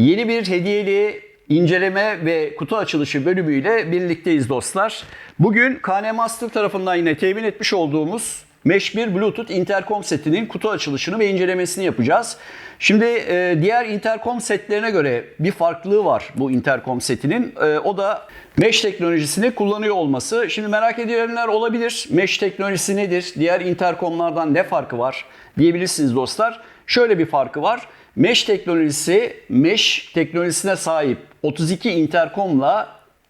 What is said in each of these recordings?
Yeni bir hediyeli inceleme ve kutu açılışı bölümüyle birlikteyiz dostlar. Bugün KN Master tarafından yine temin etmiş olduğumuz Mesh 1 Bluetooth intercom setinin kutu açılışını ve incelemesini yapacağız. Şimdi e, diğer intercom setlerine göre bir farklılığı var bu intercom setinin. E, o da Mesh teknolojisini kullanıyor olması. Şimdi merak edenler olabilir. Mesh teknolojisi nedir? Diğer intercomlardan ne farkı var? Diyebilirsiniz dostlar. Şöyle bir farkı var. Mesh teknolojisi, Mesh teknolojisine sahip 32 intercomla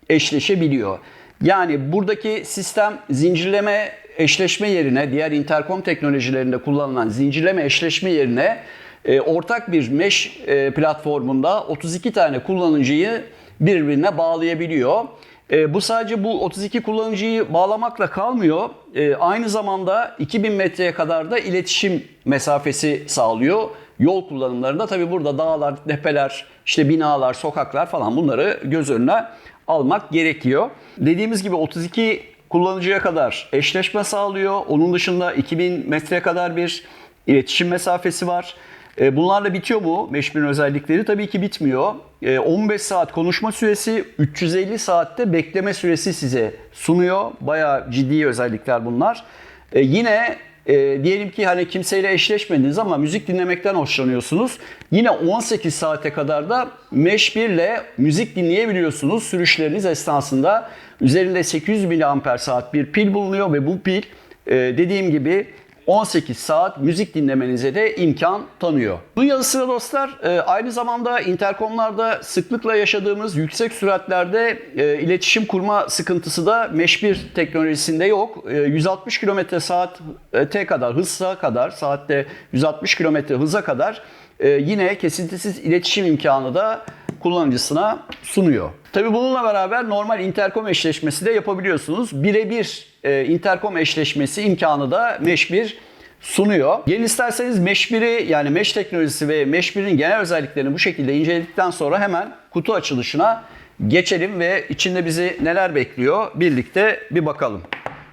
eşleşebiliyor. Yani buradaki sistem zincirleme eşleşme yerine, diğer intercom teknolojilerinde kullanılan zincirleme eşleşme yerine e, ortak bir mesh e, platformunda 32 tane kullanıcıyı birbirine bağlayabiliyor. E, bu sadece bu 32 kullanıcıyı bağlamakla kalmıyor. E, aynı zamanda 2000 metreye kadar da iletişim mesafesi sağlıyor. Yol kullanımlarında tabi burada dağlar, tepeler, işte binalar, sokaklar falan bunları göz önüne almak gerekiyor. Dediğimiz gibi 32 kullanıcıya kadar eşleşme sağlıyor. Onun dışında 2000 metreye kadar bir iletişim mesafesi var. E, Bunlarla bitiyor mu Meşbir'in özellikleri? Tabii ki bitmiyor. E, 15 saat konuşma süresi, 350 saatte bekleme süresi size sunuyor. Bayağı ciddi özellikler bunlar. E, Yine e, diyelim ki hani kimseyle eşleşmediniz ama müzik dinlemekten hoşlanıyorsunuz. Yine 18 saate kadar da Mesh 1 ile müzik dinleyebiliyorsunuz sürüşleriniz esnasında. Üzerinde 800 mAh bir pil bulunuyor ve bu pil e, dediğim gibi 18 saat müzik dinlemenize de imkan tanıyor. Bunun yanı sıra dostlar e, aynı zamanda interkomlarda sıklıkla yaşadığımız yüksek süratlerde e, iletişim kurma sıkıntısı da Mesh 1 teknolojisinde yok. E, 160 km saate kadar hıza kadar saatte 160 km hıza kadar e, yine kesintisiz iletişim imkanı da kullanıcısına sunuyor. Tabii bununla beraber normal interkom eşleşmesi de yapabiliyorsunuz. Birebir e, interkom eşleşmesi imkanı da Mesh 1 sunuyor. Gelin isterseniz Mesh 1'i yani Mesh teknolojisi ve Mesh 1'in genel özelliklerini bu şekilde inceledikten sonra hemen kutu açılışına geçelim ve içinde bizi neler bekliyor birlikte bir bakalım.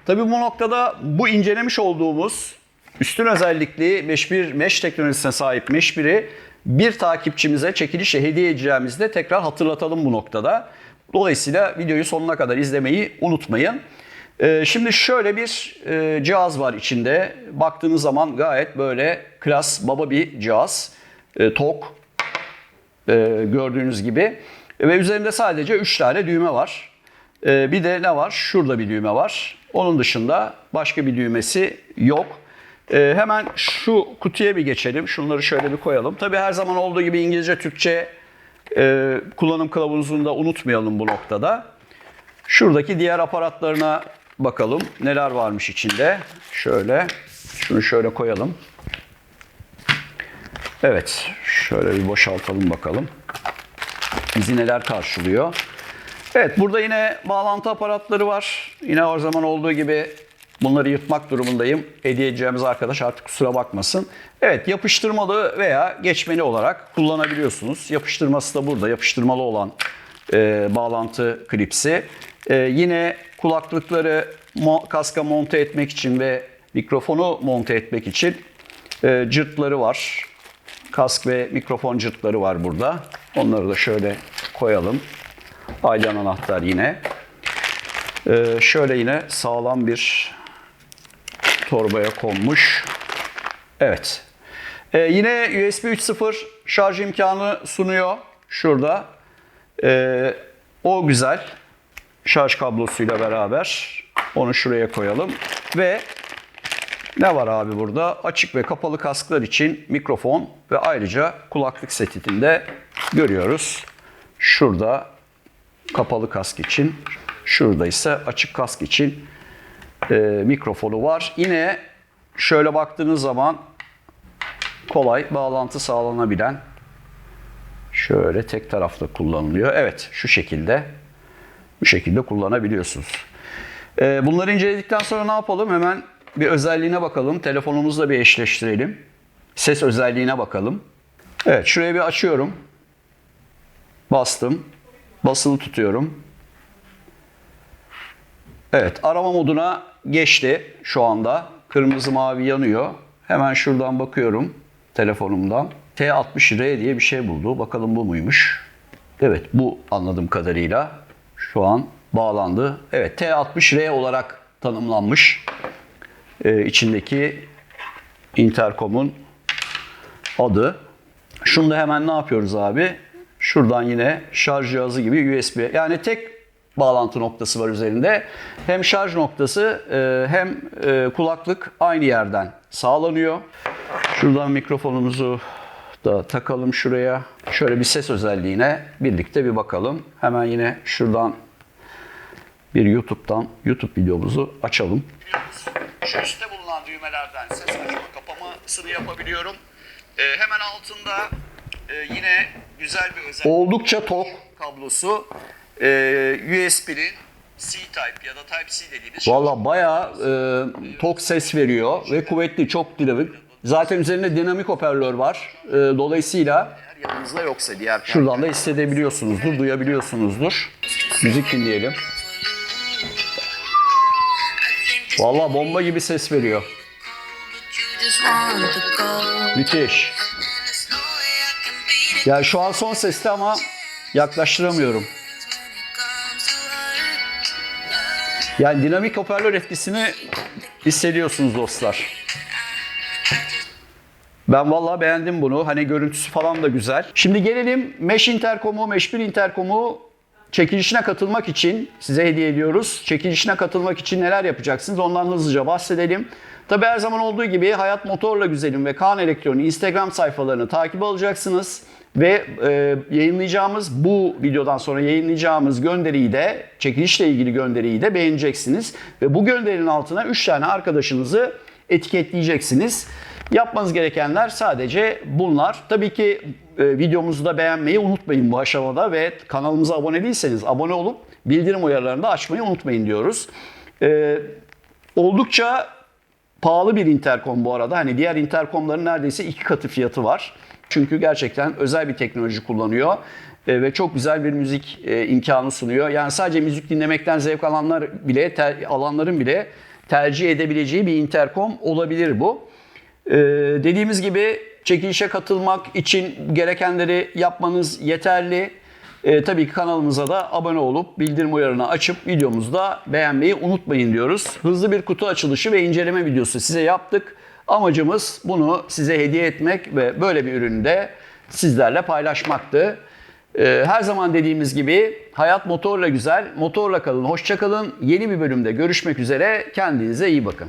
Tabii bu noktada bu incelemiş olduğumuz üstün özellikli Mesh 1 Mesh teknolojisine sahip Mesh 1'i bir takipçimize çekilişle hediye edeceğimizde tekrar hatırlatalım bu noktada. Dolayısıyla videoyu sonuna kadar izlemeyi unutmayın. Ee, şimdi şöyle bir e, cihaz var içinde. Baktığınız zaman gayet böyle klas baba bir cihaz. E, tok e, gördüğünüz gibi. Ve üzerinde sadece 3 tane düğme var. Bir de ne var? Şurada bir düğme var. Onun dışında başka bir düğmesi yok. Ee, hemen şu kutuya bir geçelim. Şunları şöyle bir koyalım. Tabii her zaman olduğu gibi İngilizce, Türkçe e, kullanım kılavuzunu da unutmayalım bu noktada. Şuradaki diğer aparatlarına bakalım. Neler varmış içinde. Şöyle, şunu şöyle koyalım. Evet, şöyle bir boşaltalım bakalım. Bizi neler karşılıyor. Evet, burada yine bağlantı aparatları var. Yine her zaman olduğu gibi Bunları yırtmak durumundayım. Hediye edeceğimiz arkadaş artık kusura bakmasın. Evet yapıştırmalı veya geçmeli olarak kullanabiliyorsunuz. Yapıştırması da burada. Yapıştırmalı olan e, bağlantı klipsi. E, yine kulaklıkları mo- kaska monte etmek için ve mikrofonu monte etmek için e, cırtları var. Kask ve mikrofon cırtları var burada. Onları da şöyle koyalım. Aydan anahtar yine. Ee, şöyle yine sağlam bir torbaya konmuş. Evet. Ee, yine USB 3.0 şarj imkanı sunuyor. Şurada. Ee, o güzel. Şarj kablosuyla beraber. Onu şuraya koyalım. Ve ne var abi burada? Açık ve kapalı kasklar için mikrofon ve ayrıca kulaklık setinde görüyoruz. Şurada kapalı kask için. Şurada ise açık kask için e, mikrofonu var. Yine şöyle baktığınız zaman kolay bağlantı sağlanabilen şöyle tek taraflı kullanılıyor. Evet şu şekilde bu şekilde kullanabiliyorsunuz. E, bunları inceledikten sonra ne yapalım? Hemen bir özelliğine bakalım. Telefonumuzla bir eşleştirelim. Ses özelliğine bakalım. Evet şuraya bir açıyorum. Bastım. Basılı tutuyorum. Evet arama moduna geçti şu anda. Kırmızı mavi yanıyor. Hemen şuradan bakıyorum telefonumdan. T60R diye bir şey buldu. Bakalım bu muymuş? Evet bu anladığım kadarıyla şu an bağlandı. Evet T60R olarak tanımlanmış. Ee, içindeki interkomun adı. Şunu da hemen ne yapıyoruz abi? Şuradan yine şarj cihazı gibi USB. Yani tek bağlantı noktası var üzerinde. Hem şarj noktası e, hem e, kulaklık aynı yerden sağlanıyor. Şuradan mikrofonumuzu da takalım şuraya. Şöyle bir ses özelliğine birlikte bir bakalım. Hemen yine şuradan bir YouTube'dan YouTube videomuzu açalım. Şu üstte bulunan düğmelerden ses açma kapamasını yapabiliyorum. Ee, hemen altında e, yine güzel bir özellik. Oldukça tok kablosu. Ee, USB'nin C-Type ya da Type-C dediğimiz. Valla bayağı e, tok ses veriyor ve kuvvetli, çok dinamik. Zaten üzerinde dinamik hoparlör var. E, dolayısıyla yanınızda yoksa diğer şuradan da hissedebiliyorsunuzdur, duyabiliyorsunuzdur. Müzik dinleyelim. Valla bomba gibi ses veriyor. Müthiş. Yani şu an son seste ama yaklaştıramıyorum. Yani dinamik hoparlör etkisini hissediyorsunuz dostlar. Ben vallahi beğendim bunu. Hani görüntüsü falan da güzel. Şimdi gelelim Mesh Intercom'u, Mesh 1 Intercom'u çekilişine katılmak için size hediye ediyoruz. Çekilişine katılmak için neler yapacaksınız ondan hızlıca bahsedelim. Tabi her zaman olduğu gibi Hayat Motorla Güzelim ve Kaan Elektronik Instagram sayfalarını takip alacaksınız. Ve e, yayınlayacağımız bu videodan sonra yayınlayacağımız gönderiyi de çekilişle ilgili gönderiyi de beğeneceksiniz. Ve bu gönderinin altına 3 tane arkadaşınızı etiketleyeceksiniz. Yapmanız gerekenler sadece bunlar. Tabii ki e, videomuzu da beğenmeyi unutmayın bu aşamada ve kanalımıza abone değilseniz abone olup bildirim uyarılarını da açmayı unutmayın diyoruz. E, oldukça pahalı bir interkom bu arada. Hani diğer interkomların neredeyse iki katı fiyatı var. Çünkü gerçekten özel bir teknoloji kullanıyor e, ve çok güzel bir müzik e, imkanı sunuyor. Yani sadece müzik dinlemekten zevk alanlar bile alanların bile tercih edebileceği bir interkom olabilir bu. Ee, dediğimiz gibi çekilişe katılmak için gerekenleri yapmanız yeterli. Ee, tabii ki kanalımıza da abone olup bildirim uyarını açıp videomuzu da beğenmeyi unutmayın diyoruz. Hızlı bir kutu açılışı ve inceleme videosu size yaptık. Amacımız bunu size hediye etmek ve böyle bir ürünü de sizlerle paylaşmaktı. Ee, her zaman dediğimiz gibi hayat motorla güzel, motorla kalın, hoşça kalın. Yeni bir bölümde görüşmek üzere. Kendinize iyi bakın.